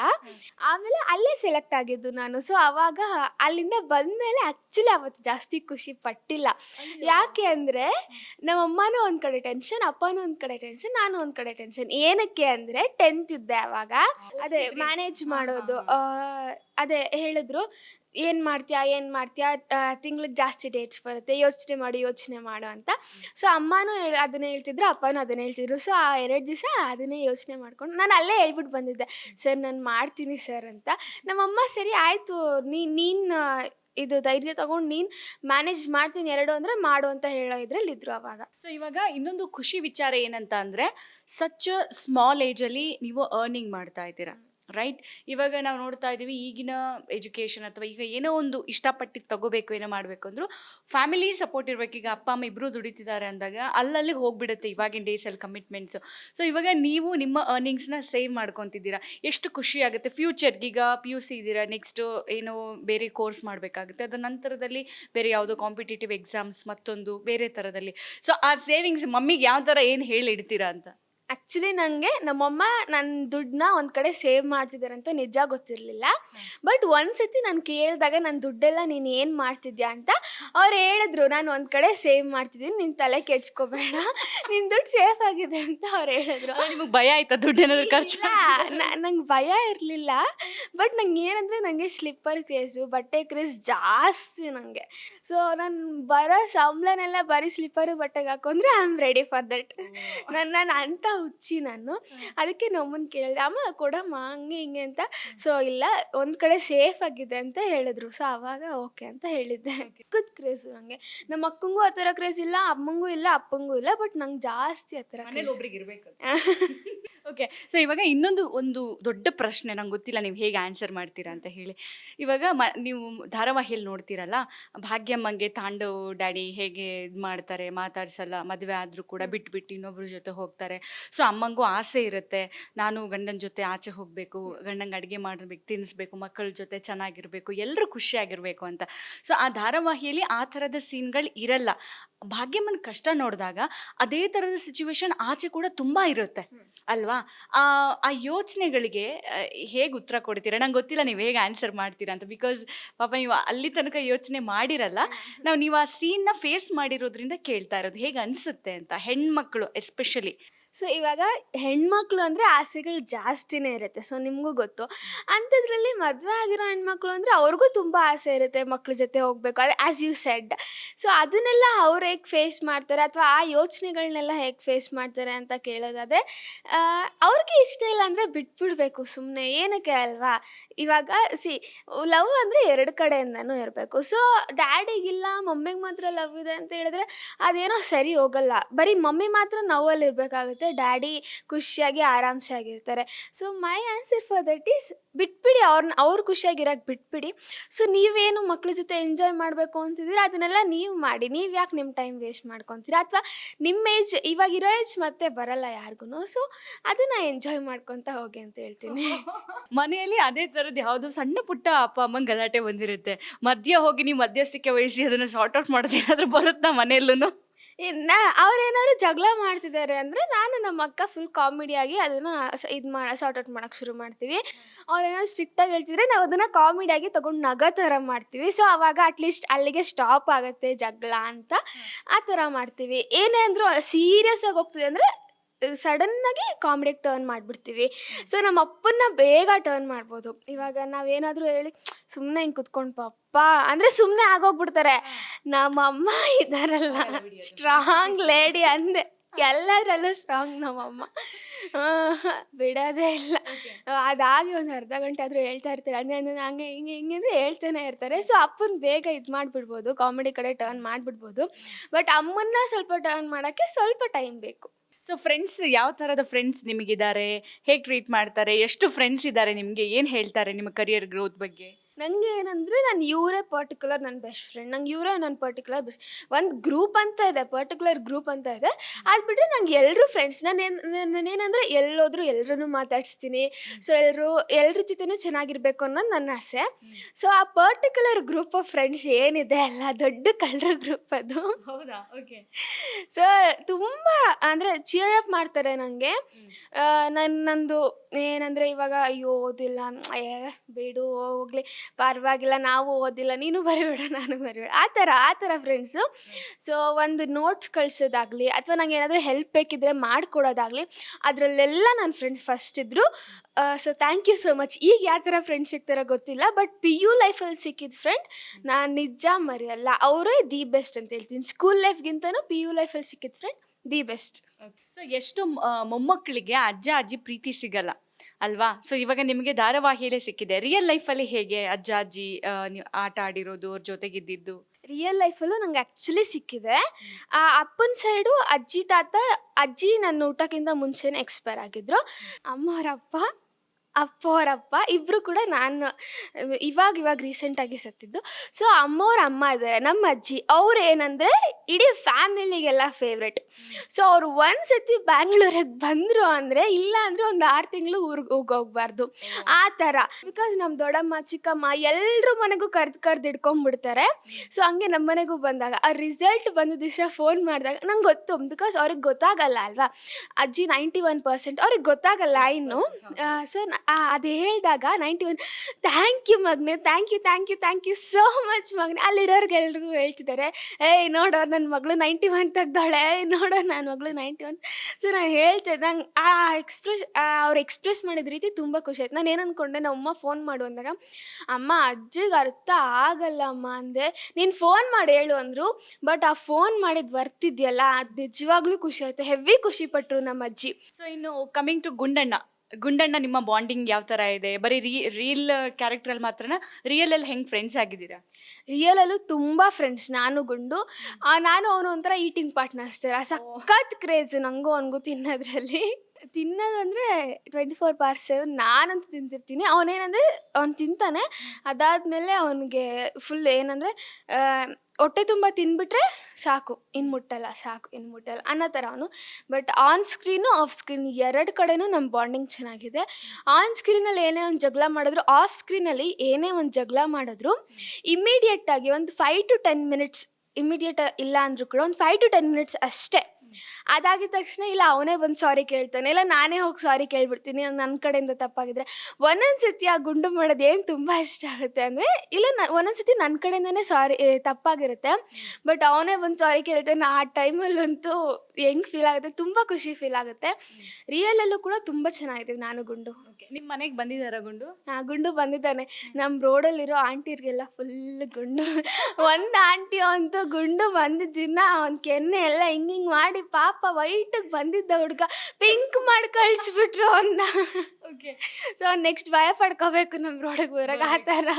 ಆಮೇಲೆ ಅಲ್ಲೇ ಸೆಲೆಕ್ಟ್ ಆಗಿದ್ದು ನಾನು. ಸೊ ಅವಾಗ ಅಲ್ಲಿಂದ ಬಂದಮೇಲೆ ಆ್ಯಕ್ಚುಲಿ ಅವತ್ತು ಜಾಸ್ತಿ ಖುಷಿ ಪಟ್ಟಿಲ್ಲ. ಯಾಕೆ ಅಂದರೆ ನಮ್ಮಮ್ಮನೂ ಒಂದು ಕಡೆ ಟೆನ್ಷನ್ ಅಪ್ಪನೂ ಒಂದು ಕಡೆ ಟೆನ್ಷನ್ ನಾನು ಒಂದು ಕಡೆ ಟೆನ್ಷನ್ ಏನಕ್ಕೆ ಅಂದ್ರೆ ಟೆಂತ್ ಇದ್ದೆ ಅವಾಗ. ಅದೇ ಮ್ಯಾನೇಜ್ ಮಾಡೋದು. ಆ, ಅದೇ ಹೇಳಿದ್ರು ಏನ್ ಮಾಡ್ತೀಯಾ ಏನ್ ಮಾಡ್ತೀಯಾ? ತಿಂಗ್ಳಿಗೆ ಜಾಸ್ತಿ ಡೇಟ್ಸ್ ಬರುತ್ತೆ. ಯೋಚನೆ ಮಾಡು ಯೋಚನೆ ಮಾಡು ಅಂತ. ಸೊ ಅಮ್ಮನೂ ಹೇಳ್ ಅದನ್ನೇ ಹೇಳ್ತಿದ್ರು ಅಪ್ಪನೂ ಅದನ್ನ ಹೇಳ್ತಿದ್ರು. ಸೊ ಆ ಎರಡು ದಿವಸ ಅದನ್ನೇ ಯೋಚನೆ ಮಾಡ್ಕೊಂಡು ನಾನು ಅಲ್ಲೇ ಹೇಳ್ಬಿಟ್ಟು ಬಂದಿದ್ದೆ. ಸರ್ ನಾನು ಮಾಡ್ತೀನಿ ಸರ್ ಅಂತ. ನಮ್ಮಮ್ಮ ಸರಿ ಆಯ್ತು. ನೀ ನೀನು ಇದು ಧೈರ್ಯ ತಗೊಂಡು ನೀನು ಮ್ಯಾನೇಜ್ ಮಾಡ್ತೀನಿ ಎರಡು ಅಂದರೆ ಮಾಡು ಅಂತ ಹೇಳೋ ಇದ್ರಲ್ಲಿ ಇದ್ರು ಅವಾಗ.
ಸೊ ಇವಾಗ ಇನ್ನೊಂದು ಖುಷಿ ವಿಚಾರ ಏನಂತ ಅಂದ್ರೆ ಸಚ್ ಸ್ಮಾಲ್ ಏಜ್ ಅಲ್ಲಿ ನೀವು ಅರ್ನಿಂಗ್ ಮಾಡ್ತಾ ಇದ್ದೀರಾ. ರೈಟ್ ಇವಾಗ ನಾವು ನೋಡ್ತಾ ಇದ್ದೀವಿ ಈಗಿನ ಎಜುಕೇಷನ್ ಅಥವಾ ಈಗ ಏನೋ ಒಂದು ಇಷ್ಟಪಟ್ಟು ತಗೋಬೇಕು, ಏನೋ ಮಾಡಬೇಕು ಅಂದ್ರು ಫ್ಯಾಮಿಲಿ ಸಪೋರ್ಟ್ ಇರಬೇಕು. ಈಗ ಅಪ್ಪ, ಅಮ್ಮ ಇಬ್ಬರು ದುಡಿತಿದ್ದಾರೆ ಅಂದಾಗ ಅಲ್ಲಲ್ಲಿ ಹೋಗ್ಬಿಡುತ್ತೆ ಇವಾಗಿನ ಡೇಸಲ್ಲಿ ಕಮಿಟ್ಮೆಂಟ್ಸು ಸೊ ಇವಾಗ ನೀವು ನಿಮ್ಮ ಅರ್ನಿಂಗ್ಸ್ನ ಸೇವ್ ಮಾಡ್ಕೊತಿದ್ದೀರಾ. ಎಷ್ಟು ಖುಷಿ ಆಗುತ್ತೆ? ಫ್ಯೂಚರ್ಗೆ ಈಗ ಪಿ ಯು ಸಿ ಇದ್ದೀರಾ? ನೆಕ್ಸ್ಟ್ ಏನೋ ಬೇರೆ ಕೋರ್ಸ್ ಮಾಡಬೇಕಾಗುತ್ತೆ. ಅದರ ನಂತರದಲ್ಲಿ ಬೇರೆ ಯಾವುದೋ ಕಾಂಪಿಟೇಟಿವ್ ಎಕ್ಸಾಮ್ಸ್ ಮತ್ತೊಂದು ಬೇರೆ ಥರದಲ್ಲಿ ಸೊ ಆ ಸೇವಿಂಗ್ಸ್ ಮಮ್ಮಿಗೆ ಯಾವ ಥರ ಏನು ಹೇಳಿ ಇಡ್ತೀರಾ ಅಂತ?
ಆ್ಯಕ್ಚುಲಿ ನನಗೆ ನಮ್ಮಮ್ಮ ನನ್ನ ದುಡ್ಡನ್ನ ಒಂದು ಕಡೆ ಸೇವ್ ಮಾಡ್ತಿದ್ದಾರೆ ಅಂತ ನಿಜ ಗೊತ್ತಿರಲಿಲ್ಲ. ಬಟ್ ಒಂದ್ಸತಿ ನಾನು ಕೇಳಿದಾಗ ನನ್ನ ದುಡ್ಡೆಲ್ಲ ನೀನು ಏನು ಮಾಡ್ತಿದ್ಯಾ ಅಂತ ಅವ್ರು ಹೇಳಿದ್ರು ನಾನು ಒಂದು ಕಡೆ ಸೇವ್ ಮಾಡ್ತಿದ್ದೀನಿ ನಿನ್ನ ತಲೆ ಕೆಡ್ಸ್ಕೋಬೇಡ. ನಿನ್ನ ದುಡ್ಡು ಸೇಫ್ ಆಗಿದೆ ಅಂತ ಅವ್ರು ಹೇಳಿದ್ರು.
ನಿಮಗೆ ಭಯ ಆಯ್ತಾ ದುಡ್ಡು ಏನಾದ್ರು ಖರ್ಚು
ನಂಗೆ ಭಯ ಇರಲಿಲ್ಲ. ಬಟ್ ನಂಗೆ ಏನಂದರೆ ನನಗೆ ಸ್ಲಿಪ್ಪರ್ ಕ್ರೇಜು ಬಟ್ಟೆ ಕ್ರೇಜ್ ಜಾಸ್ತಿ ನನಗೆ ಸೊ ನಾನು ಬರೋ ಸಂಬಳನೆಲ್ಲ ಬರೀ ಸ್ಲಿಪ್ಪರು ಬಟ್ಟೆಗೆ ಹಾಕೊಂಡ್ರೆ I am ready for that ನನ್ನ ನಾನು ಅಂಥ ಹುಚ್ಚಿ ನಾನು. ಅದಕ್ಕೆ ನಮ್ಮನ್ನ ಕೇಳಿದೆ ಅಮ್ಮ ಕೊಡಮ್ಮ ಹಂಗೆ ಹಿಂಗೆ ಅಂತ. ಸೊ ಇಲ್ಲ ಒಂದು ಕಡೆ ಸೇಫ್ ಆಗಿದೆ ಅಂತ ಹೇಳಿದ್ರು. ಸೊ ಅವಾಗ ಓಕೆ ಅಂತ ಹೇಳಿದ್ದೆ. ಚಿಕ್ಕದ ಕ್ರೇಜು ನನಗೆ ನಮ್ಮ ಅಕ್ಕಂಗೂ ಆ ಥರ ಕ್ರೇಜ್ ಇಲ್ಲ ಅಮ್ಮಂಗೂ ಇಲ್ಲ ಅಪ್ಪಂಗೂ ಇಲ್ಲ ಬಟ್ ನಂಗೆ ಜಾಸ್ತಿ ಆ ಥರ
ಓಕೆ ಸೊ ಇವಾಗ ಇನ್ನೊಂದು ಒಂದು ದೊಡ್ಡ ಪ್ರಶ್ನೆ ನಂಗೆ ಗೊತ್ತಿಲ್ಲ ನೀವು ಹೇಗೆ ಆನ್ಸರ್ ಮಾಡ್ತೀರಾ ಅಂತ ಹೇಳಿ. ಇವಾಗ ಮ ನೀವು ಧಾರಾವಾಹಿಯಲ್ಲಿ ನೋಡ್ತೀರಲ್ಲ ಭಾಗ್ಯಮ್ಮಂಗೆ ತಾಂಡವ್ ಡ್ಯಾಡಿ ಹೇಗೆ ಇದು ಮಾಡ್ತಾರೆ ಮಾತಾಡ್ಸಲ್ಲ ಮದುವೆ ಆದರೂ ಕೂಡ ಬಿಟ್ಬಿಟ್ಟು ಇನ್ನೊಬ್ಬರ ಜೊತೆ ಹೋಗ್ತಾರೆ. ಸೊ ಅಮ್ಮಂಗೂ ಆಸೆ ಇರುತ್ತೆ ನಾನು ಗಂಡನ ಜೊತೆ ಆಚೆ ಹೋಗಬೇಕು ಗಂಡಂಗೆ ಅಡುಗೆ ಮಾಡಬೇಕು ತಿನ್ನಿಸ್ಬೇಕು ಮಕ್ಕಳ ಜೊತೆ ಚೆನ್ನಾಗಿರಬೇಕು ಎಲ್ಲರೂ ಖುಷಿಯಾಗಿರಬೇಕು ಅಂತ. ಸೊ ಆ ಧಾರಾವಾಹಿಯಲ್ಲಿ ಆ ಥರದ ಸೀನ್ಗಳು ಇರಲ್ಲ. ಭಾಗ್ಯಮ್ಮನ ಕಷ್ಟ ನೋಡಿದಾಗ ಅದೇ ಥರದ ಸಿಚುವೇಶನ್ ಆಚೆ ಕೂಡ ತುಂಬ ಇರುತ್ತೆ. ಅಲ್ವಾ? ಆ ಆ ಯೋಚನೆಗಳಿಗೆ ಹೇಗೆ ಉತ್ತರ ಕೊಡ್ತೀರಾ? ನಂಗೆ ಗೊತ್ತಿಲ್ಲ ನೀವು ಹೇಗೆ ಆನ್ಸರ್ ಮಾಡ್ತೀರಾ ಅಂತ ಬಿಕಾಸ್ ಪಾಪ ನೀವು ಅಲ್ಲಿ ತನಕ ಯೋಚನೆ ಮಾಡಿರಲ್ಲ. ನಾವು ನೀವು ಆ ಸೀನ್ನ ಫೇಸ್ ಮಾಡಿರೋದ್ರಿಂದ ಕೇಳ್ತಾ ಇರೋದು. ಹೇಗೆ ಅನಿಸುತ್ತೆ ಅಂತ? ಹೆಣ್ಮಕ್ಳು ಎಸ್ಪೆಷಲಿ
ಸೊ, ಇವಾಗ ಹೆಣ್ಮಕ್ಳು ಅಂದರೆ ಆಸೆಗಳು ಜಾಸ್ತಿನೇ ಇರುತ್ತೆ. ಸೊ, ನಿಮಗೂ ಗೊತ್ತು. ಅಂಥದ್ರಲ್ಲಿ ಮದುವೆ ಆಗಿರೋ ಹೆಣ್ಮಕ್ಳು ಅಂದರೆ ಅವ್ರಿಗೂ ತುಂಬ ಆಸೆ ಇರುತ್ತೆ ಮಕ್ಳ ಜೊತೆ ಹೋಗ್ಬೇಕು. ಅದೇ ಆ್ಯಸ್ ಯು ಸೆಡ್ ಸೊ, ಅದನ್ನೆಲ್ಲ ಅವ್ರು ಹೇಗೆ ಫೇಸ್ ಮಾಡ್ತಾರೆ ಅಥವಾ ಆ ಯೋಚನೆಗಳನ್ನೆಲ್ಲ ಹೇಗೆ ಫೇಸ್ ಮಾಡ್ತಾರೆ ಅಂತ ಕೇಳೋದಾದರೆ ಅವ್ರಿಗೆ ಇಷ್ಟ ಇಲ್ಲ ಅಂದರೆ ಬಿಟ್ಬಿಡ್ಬೇಕು ಸುಮ್ಮನೆ ಏನಕ್ಕೆ ಅಲ್ವಾ? ಇವಾಗ ಸಿ ಲವ್ ಅಂದರೆ ಎರಡು ಕಡೆಯಿಂದನೂ ಇರಬೇಕು. ಸೊ, ಡ್ಯಾಡಿಗಿಲ್ಲ, ಮಮ್ಮಿಗೆ ಮಾತ್ರ ಲವ್ ಇದೆ ಅಂತ ಹೇಳಿದ್ರೆ ಅದೇನೋ ಸರಿ ಹೋಗಲ್ಲ. ಬರೀ ಮಮ್ಮಿ ಮಾತ್ರ ನೋವಲ್ಲಿ ಇರಬೇಕಾಗುತ್ತೆ ಡ್ಯಾಡಿ ಖುಷಿಯಾಗಿ ಆರಾಮ್ಸೆ ಆಗಿರ್ತಾರೆ so my answer for that is ಬಿಟ್ಬಿಡಿ ಅವ್ರನ್ನ ಅವ್ರು ಖುಷಿಯಾಗಿರೋಕೆ ಬಿಟ್ಬಿಡಿ. ಸೊ ನೀವೇನು ಮಕ್ಳ ಜೊತೆ ಎಂಜಾಯ್ ಮಾಡಬೇಕು ಅಂತಿದ್ದೀರ? ಅದನ್ನೆಲ್ಲ ನೀವು ಮಾಡಿ. ನೀವು ಯಾಕೆ ನಿಮ್ಮ ಟೈಮ್ ವೇಸ್ಟ್ ಮಾಡ್ಕೊತೀರಾ? ಅಥವಾ ನಿಮ್ಮ ಏಜ್ ಇವಾಗಿರೋ ಏಜ್ ಮತ್ತೆ ಬರಲ್ಲ ಯಾರಿಗೂ ಸೊ ಅದನ್ನು ಎಂಜಾಯ್ ಮಾಡ್ಕೊತ ಹೋಗಿ ಅಂತ ಹೇಳ್ತೀನಿ.
ಮನೆಯಲ್ಲಿ ಅದೇ ಥರದ್ದು ಯಾವುದೋ ಸಣ್ಣ ಪುಟ್ಟ ಅಪ್ಪ ಅಮ್ಮನ ಗಲಾಟೆ ಬಂದಿರುತ್ತೆ. ಮಧ್ಯ ಹೋಗಿ ನೀವು ಮಧ್ಯಸ್ಥಿಕೆ ವಹಿಸಿ ಅದನ್ನು ಸಾರ್ಟ್ ಔಟ್ ಮಾಡೋದೇನಾದ್ರೂ ಬರುತ್ತಾ ಮನೆಯಲ್ಲೂ
ಇನ್ನು ಅವ್ರೇನಾದ್ರು ಜಗಳ ಮಾಡ್ತಿದ್ದಾರೆ ಅಂದ್ರೆ ನಾನು ನಮ್ಮ ಅಕ್ಕ ಫುಲ್ ಕಾಮಿಡಿಯಾಗಿ ಅದನ್ನ ಇದು ಮಾಡ ಸಾರ್ಟ್ ಔಟ್ ಮಾಡಕ್ ಶುರು ಮಾಡ್ತೀವಿ. ಅವ್ರೇನಾದ್ರು ಸ್ಟ್ರಿಕ್ಟಾಗಿ ಹೇಳ್ತಿದ್ರೆ ನಾವು ಅದನ್ನು ಕಾಮಿಡಿಯಾಗಿ ತಗೊಂಡು ನಗ ಥರ ಮಾಡ್ತೀವಿ. ಸೊ ಅವಾಗ ಅಟ್ಲೀಸ್ಟ್ ಅಲ್ಲಿಗೆ ಸ್ಟಾಪ್ ಆಗುತ್ತೆ ಜಗಳ ಅಂತ ಆ ಥರ ಮಾಡ್ತೀವಿ. ಏನೇ ಅಂದರೂ ಸೀರಿಯಸ್ ಆಗಿ ಹೋಗ್ತಿದೆ ಸಡನ್ ಸಡನ್ನಾಗಿ ಕಾಮಿಡಿಗೆ ಟರ್ನ್ ಮಾಡಿಬಿಡ್ತೀವಿ. ಸೊ ನಮ್ಮ ಅಪ್ಪನ್ನ ಬೇಗ ಟರ್ನ್ ಮಾಡ್ಬೋದು. ಇವಾಗ ನಾವೇನಾದರೂ ಹೇಳಿ ಸುಮ್ಮನೆ ಹಿಂಗೆ ಕುತ್ಕೊಂಡು ಪಪ್ಪ ಅಂದರೆ ಸುಮ್ಮನೆ ಆಗೋಗ್ಬಿಡ್ತಾರೆ. ನಮ್ಮ ಅಮ್ಮ ಇದ್ದಾರಲ್ಲ ಸ್ಟ್ರಾಂಗ್ ಲೇಡಿ ಅಂದೆ. ಎಲ್ಲರಲ್ಲೂ ಸ್ಟ್ರಾಂಗ್ ನಮ್ಮಮ್ಮ. ಬಿಡೋದೇ ಇಲ್ಲ. ಅದಾಗಿ ಒಂದು ಅರ್ಧ ಗಂಟೆ ಆದರೂ ಹೇಳ್ತಾ ಇರ್ತಾರೆ. ಅಂದರೆ ನಾನು ಹಂಗೆ ಹಿಂಗೆ ಹಿಂಗೆ ಅಂದರೆ ಹೇಳ್ತಾನೆ ಇರ್ತಾರೆ. ಸೊ ಅಪ್ಪನ ಬೇಗ ಇದು ಮಾಡಿಬಿಡ್ಬೋದು ಕಾಮಿಡಿ ಕಡೆ ಟರ್ನ್ ಮಾಡಿಬಿಡ್ಬೋದು. ಬಟ್ ಅಮ್ಮನ್ನ ಸ್ವಲ್ಪ ಟರ್ನ್ ಮಾಡೋಕ್ಕೆ ಸ್ವಲ್ಪ ಟೈಮ್ ಬೇಕು.
ಸೊ ಫ್ರೆಂಡ್ಸ್ ಯಾವ ಥರದ ಫ್ರೆಂಡ್ಸ್ ನಿಮಗಿದ್ದಾರೆ ಹೇಗೆ ಟ್ರೀಟ್ ಮಾಡ್ತಾರೆ? ಎಷ್ಟು ಫ್ರೆಂಡ್ಸ್ ಇದ್ದಾರೆ ನಿಮಗೆ? ಏನು ಹೇಳ್ತಾರೆ ನಿಮ್ಮ ಕರಿಯರ್ ಗ್ರೋತ್ ಬಗ್ಗೆ?
ನನಗೆ ಏನಂದ್ರೆ ನಾನು ಇವರೇ ಪರ್ಟಿಕ್ಯುಲರ್ ನನ್ನ ಬೆಸ್ಟ್ ಫ್ರೆಂಡ್ ನಂಗೆ ಇವರೇ ನನ್ನ ಪರ್ಟಿಕ್ಯುಲರ್ ಬೆಸ್ಟ್ ಒಂದು ಗ್ರೂಪ್ ಅಂತ ಇದೆ ಪರ್ಟಿಕ್ಯುಲರ್ ಗ್ರೂಪ್ ಅಂತ ಇದೆ. ಅದು ಬಿಟ್ಟರೆ ನಂಗೆ ಎಲ್ಲರೂ ಫ್ರೆಂಡ್ಸ್ ನಾನು ನಾನೇನಂದರೆ ಎಲ್ಲೋದ್ರೂ ಎಲ್ಲರೂ ಮಾತಾಡಿಸ್ತೀನಿ. ಸೊ ಎಲ್ಲರೂ ಎಲ್ಲರ ಜೊತೆನೂ ಚೆನ್ನಾಗಿರ್ಬೇಕು ಅನ್ನೋದು ನನ್ನ ಆಸೆ. ಸೊ ಆ ಪರ್ಟಿಕ್ಯುಲರ್ ಗ್ರೂಪ್ ಆಫ್ ಫ್ರೆಂಡ್ಸ್ ಏನಿದೆ ಅಲ್ಲ ದೊಡ್ಡ ಕಲರ್ ಗ್ರೂಪ್ ಅದು.
ಹೌದಾ? ಓಕೆ
ಸೊ ತುಂಬ ಅಂದರೆ ಚಿಯರ್ ಅಪ್ ಮಾಡ್ತಾರೆ ನನಗೆ ನನ್ನ ನಂದು ಏನಂದರೆ ಇವಾಗ ಅಯ್ಯೋ ಓದಿಲ್ಲ. ಬಿಡು ಹೋಗ್ಲಿ. ಪರವಾಗಿಲ್ಲ, ನಾವು ಓದಿಲ್ಲ, ನೀನು ಬರಿಬೇಡ, ನಾನು ಬರಿಬೇಡ. ಆ ಥರ ಆ ಥರ ಫ್ರೆಂಡ್ಸು ಸೊ ಒಂದು ನೋಟ್ಸ್ ಕಳಿಸೋದಾಗಲಿ ಅಥವಾ ನಂಗೆ ಏನಾದರೂ ಹೆಲ್ಪ್ ಬೇಕಿದ್ರೆ ಮಾಡಿಕೊಡೋದಾಗಲಿ, ಅದರಲ್ಲೆಲ್ಲ ನನ್ನ ಫ್ರೆಂಡ್ಸ್ ಫಸ್ಟ್ ಇದ್ದರು so thank you so much ಈಗ ಯಾವ ಥರ ಫ್ರೆಂಡ್ಸ್ ಸಿಗ್ತಾರೋ ಗೊತ್ತಿಲ್ಲ ಬಟ್ ಪಿ ಯು ಲೈಫಲ್ಲಿ ಸಿಕ್ಕಿದ ಫ್ರೆಂಡ್ ನಾನು ನಿಜ ಮರೆಯಲ್ಲ. ಅವರೇ ದಿ ಬೆಸ್ಟ್ ಅಂತ ಹೇಳ್ತೀನಿ. ಸ್ಕೂಲ್ ಲೈಫ್ಗಿಂತನೂ ಪಿ ಯು ಲೈಫಲ್ಲಿ ಸಿಕ್ಕಿದ ಫ್ರೆಂಡ್ ದಿ ಬೆಸ್ಟ್
ಸೊ ಎಷ್ಟು ಮೊಮ್ಮಕ್ಕಳಿಗೆ ಅಜ್ಜ, ಅಜ್ಜಿ ಪ್ರೀತಿ ಸಿಗಲ್ಲ. ಅಲ್ವಾ? ಸೊ ಇವಾಗ ನಿಮಗೆ ಧಾರಾವಾಹಿಯಲ್ಲೇ ಸಿಕ್ಕಿದೆ. ರಿಯಲ್ ಲೈಫಲ್ಲಿ ಹೇಗೆ ಅಜ್ಜ ಅಜ್ಜಿ ಆ, ನೀವು ಆಟ ಆಡಿರೋದು ಅವ್ರ ಜೊತೆಗಿದ್ದಿದ್ದು?
ರಿಯಲ್ ಲೈಫಲ್ಲೂ ನಂಗೆ ಆ್ಯಕ್ಚುಲಿ ಸಿಕ್ಕಿದೆ. ಆ ಅಪ್ಪನ ಸೈಡು ಅಜ್ಜಿ ತಾತ ಅಜ್ಜಿ ನನ್ನ ಊಟಕ್ಕಿಂತ ಮುಂಚೆನೇ ಎಕ್ಸ್ಪೈರ್ ಆಗಿದ್ರು. ಅಮ್ಮವರಪ್ಪ ಅಪ್ಪ ಅವರಪ್ಪ ಇಬ್ಬರು ಕೂಡ ನಾನು ಇವಾಗ ಇವಾಗ ರೀಸೆಂಟಾಗಿ ಸತ್ತಿದ್ದು. ಸೊ ಅಮ್ಮವ್ರ ಅಮ್ಮ ಇದ್ದಾರೆ ನಮ್ಮ ಅಜ್ಜಿ ಅವ್ರು ಏನಂದರೆ ಇಡೀ ಫ್ಯಾಮಿಲಿಗೆಲ್ಲ ಫೇವ್ರೆಟ್ ಸೊ ಅವ್ರು ಒಂದು ಸತಿ ಬ್ಯಾಂಗ್ಳೂರಿಗೆ ಬಂದರು ಅಂದರೆ ಇಲ್ಲ ಅಂದರೆ ಒಂದು ಆರು ತಿಂಗಳು ಊರಿಗೆ ಹೋಗಿ ಹೋಗ್ಬಾರ್ದು. ಆ ಥರ ಬಿಕಾಸ್ ನಮ್ಮ ದೊಡ್ಡಮ್ಮ ಚಿಕ್ಕಮ್ಮ ಎಲ್ಲರೂ ಮನೆಗೂ ಕರ್ದು ಕರ್ದು ಇಟ್ಕೊಂಡ್ಬಿಡ್ತಾರೆ ಸೊ ಹಂಗೆ ನಮ್ಮ ಮನೆಗೂ ಬಂದಾಗ ಆ ರಿಸಲ್ಟ್ ಬಂದ ದಿವಸ ಫೋನ್ ಮಾಡಿದಾಗ ನಂಗೆ ಗೊತ್ತು. ಬಿಕಾಸ್ ಅವ್ರಿಗೆ ಗೊತ್ತಾಗಲ್ಲ ಅಲ್ವಾ? ಅಜ್ಜಿ ನೈಂಟಿ ಒನ್ ಪರ್ಸೆಂಟ್ ಅವ್ರಿಗೆ ಗೊತ್ತಾಗಲ್ಲ ಇನ್ನು. ಸೊ ಅದು ಹೇಳಿದಾಗ ninety one thank you ಮಗ್ನೆ thank you thank you thank you so much ಮಗನೆ. ಅಲ್ಲಿರೋರ್ಗೆಲ್ರಿಗೂ ಹೇಳ್ತಿದ್ದಾರೆ ಏಯ್ ನೋಡೋ ನನ್ನ ಮಗಳು ನೈಂಟಿ ಒನ್ ತೆಗ್ದಾಳೆ ನೋಡೋ. ನನ್ನ ಮಗಳು ನೈಂಟಿ ಒನ್ ಸೊ ನಾನು ಹೇಳ್ತೆ, ನಂಗೆ ಆ ಎಕ್ಸ್ಪ್ರೆಸ್ ಅವ್ರು ಎಕ್ಸ್ಪ್ರೆಸ್ ಮಾಡಿದ ರೀತಿ ತುಂಬ ಖುಷಿ ಆಯ್ತು. ನಾನು ಏನು ಅಂದ್ಕೊಂಡೆ ನಮ್ಮ ಫೋನ್ ಮಾಡು ಅಂದಾಗ, ಅಮ್ಮ, ಅಜ್ಜಿಗೆ ಅರ್ಥ ಆಗಲ್ಲ ಅಮ್ಮ, ಅಂದೆ. ನೀನು ಫೋನ್ ಮಾಡಿ, ಹೇಳು ಅಂದರು. ಬಟ್ ಆ ಫೋನ್ ಮಾಡಿದ ಬರ್ತಿದ್ಯಲ್ಲ ಅದು ನಿಜವಾಗ್ಲೂ ಖುಷಿ ಆಯಿತು. ಹೆವಿ ಖುಷಿ ಪಟ್ಟರು ನಮ್ಮ ಅಜ್ಜಿ.
ಸೊ ಇನ್ನು ಕಮಿಂಗ್ ಟು ಗುಂಡಣ್ಣ ಗುಂಡಣ್ಣ ನಿಮ್ಮ ಬಾಂಡಿಂಗ್ ಯಾವ ಥರ ಇದೆ? ಬರೀ ರೀ ರೀಲ್ ಕ್ಯಾರೆಕ್ಟ್ರಲ್ಲಿ ಮಾತ್ರನ? ರಿಯಲಲ್ಲಿ ಹೆಂಗೆ ಫ್ರೆಂಡ್ಸ್ ಆಗಿದ್ದೀರಾ?
ರಿಯಲಲ್ಲೂ ತುಂಬ ಫ್ರೆಂಡ್ಸ್ ನಾನು ಗುಂಡು. ಆ, ನಾನು ಅವನು ಒಂಥರ ಈಟಿಂಗ್ ಪಾರ್ಟ್ನರ್ಸ್ ಥರ ಸಖತ್ ಕ್ರೇಜ್ ನನಗೂ ಅವನಿಗೂ ತಿನ್ನೋದ್ರಲ್ಲಿ. ತಿನ್ನೋದಂದರೆ ಟ್ವೆಂಟಿ ಫೋರ್ ಬಾರ್ ಸೆವೆನ್ ನಾನಂತೂ ತಿಂತಿರ್ತೀನಿ. ಅವನೇನಂದರೆ ಅವ್ನು ತಿಂತಾನೆ. ಅದಾದಮೇಲೆ ಅವನಿಗೆ ಫುಲ್ ಏನಂದರೆ ಹೊಟ್ಟೆ ತುಂಬ ತಿಂದ್ಬಿಟ್ರೆ ಸಾಕು. ಇನ್ನು ಮುಟ್ಟಲ್ಲ ಸಾಕು ಇನ್ನು ಮುಟ್ಟಲ್ಲ ಅನ್ನೋ ಥರ ಅವನು. But on screen off screen ಎರಡು ಕಡೆನೂ ನಮ್ಮ ಬಾಂಡಿಂಗ್ ಚೆನ್ನಾಗಿದೆ. ಆನ್ ಸ್ಕ್ರೀನಲ್ಲಿ ಏನೇ ಒಂದು ಜಗಳ ಮಾಡಿದ್ರು ಆಫ್ ಸ್ಕ್ರೀನಲ್ಲಿ ಏನೇ ಒಂದು ಜಗಳ ಮಾಡಿದ್ರು ಇಮ್ಮಿಡಿಯೇಟಾಗಿ ಒಂದು five to ten minutes immediate ಇಲ್ಲ ಅಂದರೂ ಕೂಡ ಒಂದು ಫೈವ್ ಟು ಟೆನ್ ಮಿನಿಟ್ಸ್ ಅಷ್ಟೇ ಅದಾಗಿದ ತಕ್ಷಣ ಇಲ್ಲ ಅವನೇ ಬಂದು ಸಾರಿ ಕೇಳ್ತಾನೆ. ಇಲ್ಲ ನಾನೇ ಹೋಗಿ ಸಾರಿ ಕೇಳ್ಬಿಡ್ತೀನಿ ನನ್ನ ಕಡೆಯಿಂದ ತಪ್ಪಾಗಿದ್ರೆ. ಒಂದೊಂದು ಸತಿ ಆ ಗುಂಡು ಮಾಡೋದು ಏನು ತುಂಬ ಇಷ್ಟ ಆಗುತ್ತೆ ಅಂದರೆ ಇಲ್ಲ ನ ಒಂದೊಂದು ಸತಿ ನನ್ನ ಕಡೆಯಿಂದನೇ ಸಾರಿ ತಪ್ಪಾಗಿರುತ್ತೆ. ಬಟ್ ಅವನೇ ಬಂದು ಸಾರಿ ಕೇಳ್ತಾನೆ ಆ ಟೈಮಲ್ಲಂತೂ ಹೆಂಗೆ ಫೀಲ್ ಆಗುತ್ತೆ? ತುಂಬ ಖುಷಿ ಫೀಲ್ ಆಗುತ್ತೆ. ರಿಯಲಲ್ಲೂ ಕೂಡ ತುಂಬ ಚೆನ್ನಾಗಿದೆ ನಾನು ಗುಂಡು.
ನಿಮ್ಮ ಮನೆಗೆ ಬಂದಿದಾರ ಗುಂಡು?
ಆ ಗುಂಡು ಬಂದಿದ್ದಾನೆ. ನಮ್ಮ ರೋಡಲ್ಲಿರೋ ಆಂಟಿರ್ಗೆಲ್ಲ ಫುಲ್ ಗುಂಡು. ಒಂದು ಆಂಟಿ ಅಂತೂ ಗುಂಡು ಬಂದಿದ್ದ ದಿನ ಅವ್ನ ಕೆನ್ನೆ ಎಲ್ಲ ಹಿಂಗ್ ಹಿಂಗ್ ಮಾಡಿ ಪಾಪ ವೈಟಿಗೆ ಬಂದಿದ್ದ ಹುಡ್ಗ. ಪಿಂಕ್ ಮಾಡಿ ಕಳ್ಸಿಬಿಟ್ರು ಅವನ್ನ
ಓಕೆ
ಸೊ ನೆಕ್ಸ್ಟ್ ಭಯ ಪಡ್ಕೋಬೇಕು ನಮ್ಮ ರೋಡಿಗೆ ಬರೋಕೆ ಆ ಥರ.